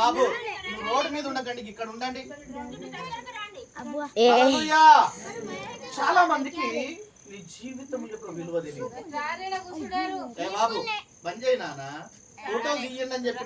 బాబు road మీద ఉండకండి ఇక్కడ ఉండండి చాలా మందికి నీ జీవితం యొక్క విలువ తెలియదు బాబు బంద్ నాన్న ఫోటో తీయండి అని చెప్పి